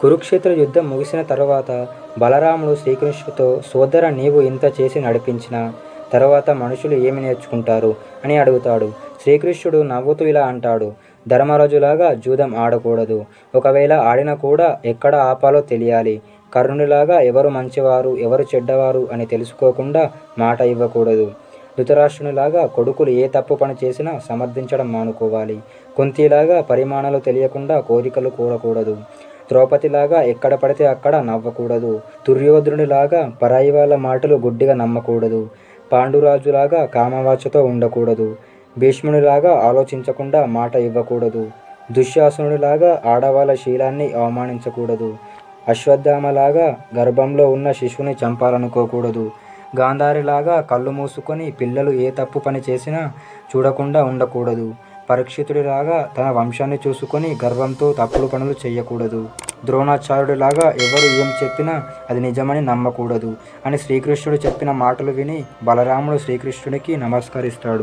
కురుక్షేత్ర యుద్ధం ముగిసిన తర్వాత బలరాముడు శ్రీకృష్ణుడితో సోదర నీవు ఇంత చేసి నడిపించిన తర్వాత మనుషులు ఏమి నేర్చుకుంటారు? అని అడుగుతాడు. శ్రీకృష్ణుడు నవ్వుతూ ఇలా అంటాడు ధర్మరాజులాగా జూదం ఆడకూడదు. ఒకవేళ ఆడినా కూడా ఎక్కడ ఆపాలో తెలియాలి. కర్ణునిలాగా ఎవరు మంచివారు ఎవరు చెడ్డవారు అని తెలుసుకోకుండా మాట ఇవ్వకూడదు. ధృతరాష్ట్రునిలాగా కొడుకులు ఏ తప్పు పని చేసినా సమర్థించడం మానుకోవాలి. కుంతిలాగా పరిమాణాలు తెలియకుండా కోరికలు కూడకూడదు. ద్రౌపదిలాగా ఎక్కడ పడితే అక్కడ నవ్వకూడదు. దుర్యోధనుడిలాగా పరాయి వాళ్ళ మాటలు గుడ్డిగా నమ్మకూడదు. పాండురాజులాగా కామవాచతో ఉండకూడదు. భీష్మునిలాగా ఆలోచించకుండా మాట ఇవ్వకూడదు. దుశ్శాసనుడిలాగా ఆడవాళ్ళ శీలాన్ని అవమానించకూడదు. అశ్వత్థామలాగా గర్భంలో ఉన్న శిశువుని చంపాలనుకోకూడదు. గాంధారిలాగా కళ్ళు మూసుకొని పిల్లలు ఏ తప్పు పని చేసినా చూడకుండా ఉండకూడదు. పరీక్షితుడిలాగా తన వంశాన్ని చూసుకొని గర్వంతో తప్పుడు పనులు చేయకూడదు ద్రోణాచార్యుడిలాగా ఎవరు ఏం చెప్పినా అది నిజమని నమ్మకూడదు అని శ్రీకృష్ణుడు చెప్పిన మాటలు విని బలరాముడు శ్రీకృష్ణుడికి నమస్కరిస్తాడు.